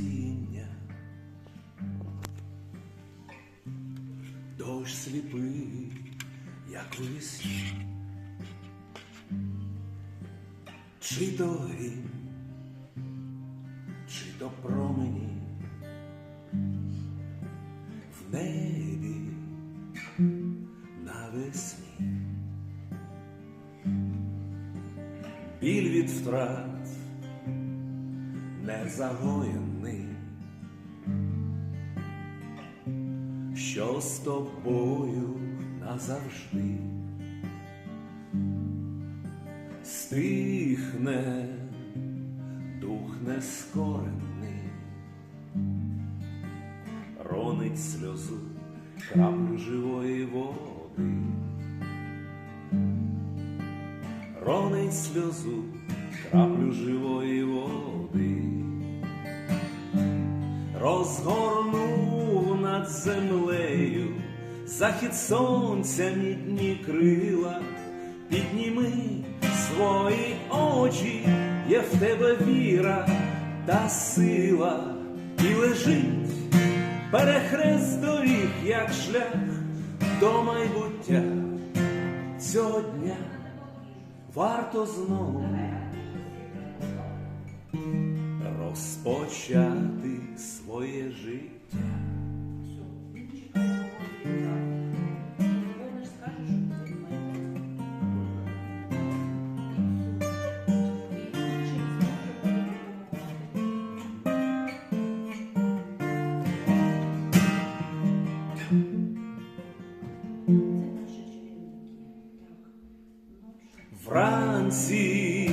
воскресіння, дощ сліпий, як у вісні, чи то грім, чи то промені? В небі навесні. Біль від втрат незагоєний, що з тобою назавжди? Стихне дух нескорений, ронить сльозу краплю живої води. ронить сльозу краплю живої води, розгорнув над землею захід сонця мідні крила, підніми свої очі, є в тебе віра та сила, і лежить перехрест доріг, як шлях до майбуття. Цього дня варто знову розпочати своє життя. Вранці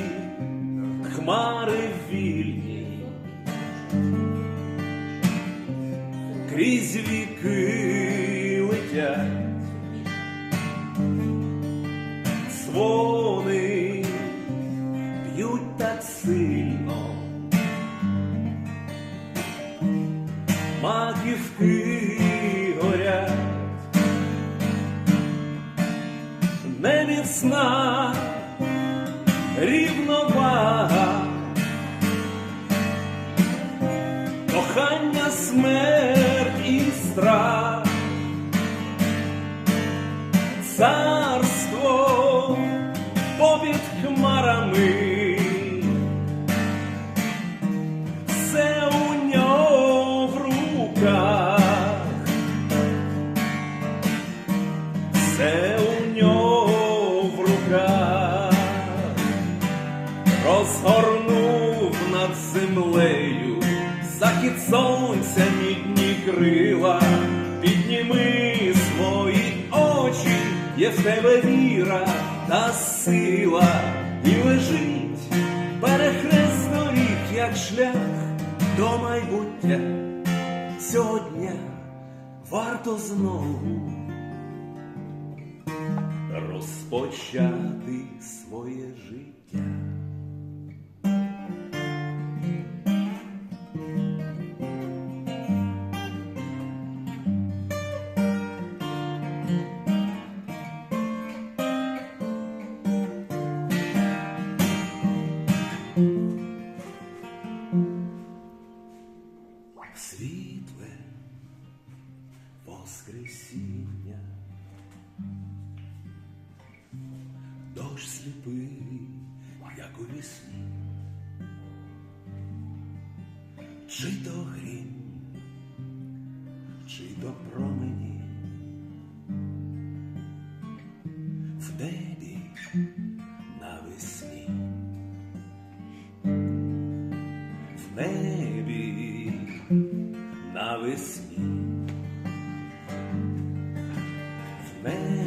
хмари вільні, Крізь віки летять, дзвони б'ють так сильно, маківки горять, не міцна рівновага, кохання, смерть страх, царство попід хмарами, все у нього в руках, все у нього в руках. Розгорнув над землею захід сонця мідні крила, підніми свої очі, є в тебе віра та сила, і лежить перехрест доріг, як шлях до майбуття цього дня варто знову розпочати своє життя. ж сліпий, як у вісні, чи то грім, чи то промені. В небі навесні, в небі навесні, в небі.